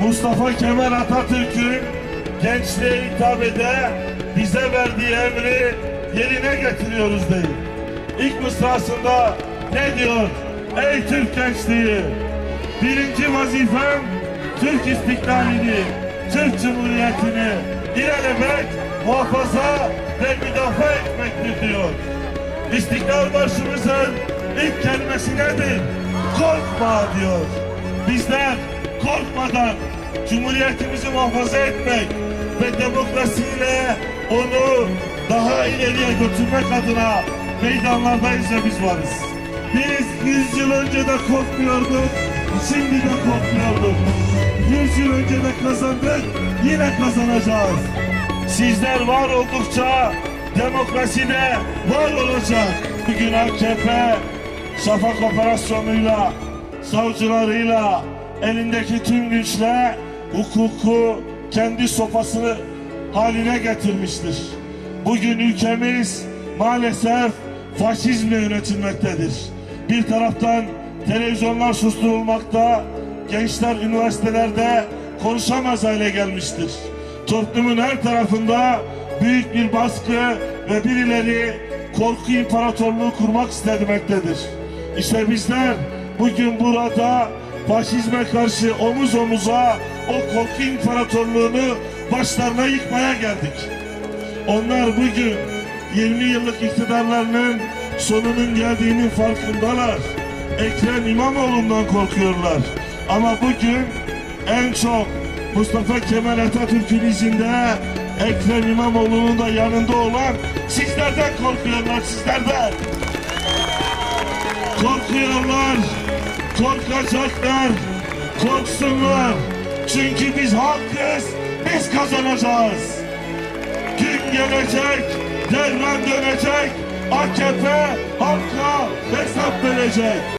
Mustafa Kemal Atatürk'ün gençliğe hitap ede bize verdiği emri yerine getiriyoruz değil. İlk mısrasında ne diyor? Ey Türk gençliği! Birinci vazifem Türk istiklalini, Türk Cumhuriyeti'ni ilerlemek, muhafaza ve müdafaa etmektir diyor. İstiklal Marşımızın ilk kelimesi nedir? Korkma diyor. Bizler korkmadan Cumhuriyetimizi muhafaza etmek ve demokrasiyle onu daha ileriye götürmek adına meydanlardayız ve biz varız. Biz 100 yıl önce de korkmuyorduk, şimdi de korkmuyorduk. 100 yıl önce de kazandık, yine kazanacağız. Sizler var oldukça demokrasi de var olacak. Bugün AKP Şafak operasyonuyla, savcılarıyla, elindeki tüm güçle hukuku kendi sopasını haline getirmiştir. Bugün ülkemiz maalesef faşizmle yönetilmektedir. Bir taraftan televizyonlar susturulmakta, gençler üniversitelerde konuşamaz hale gelmiştir. Toplumun her tarafında büyük bir baskı ve birileri korku imparatorluğu kurmak istemektedir. İşte bizler bugün burada faşizme karşı omuz omuza o korku imparatorluğunu başlarına yıkmaya geldik. Onlar bugün 20 yıllık iktidarlarının sonunun geldiğinin farkındalar. Ekrem İmamoğlu'ndan korkuyorlar. Ama bugün en çok Mustafa Kemal Atatürk'ün izinde Ekrem İmamoğlu'nun da yanında olan sizlerden korkuyorlar sizlerden. Korkuyorlar, korkacaklar, korksunlar. Çünkü biz halkız, biz kazanacağız. Gün gelecek, devran dönecek, AKP halka hesap verecek.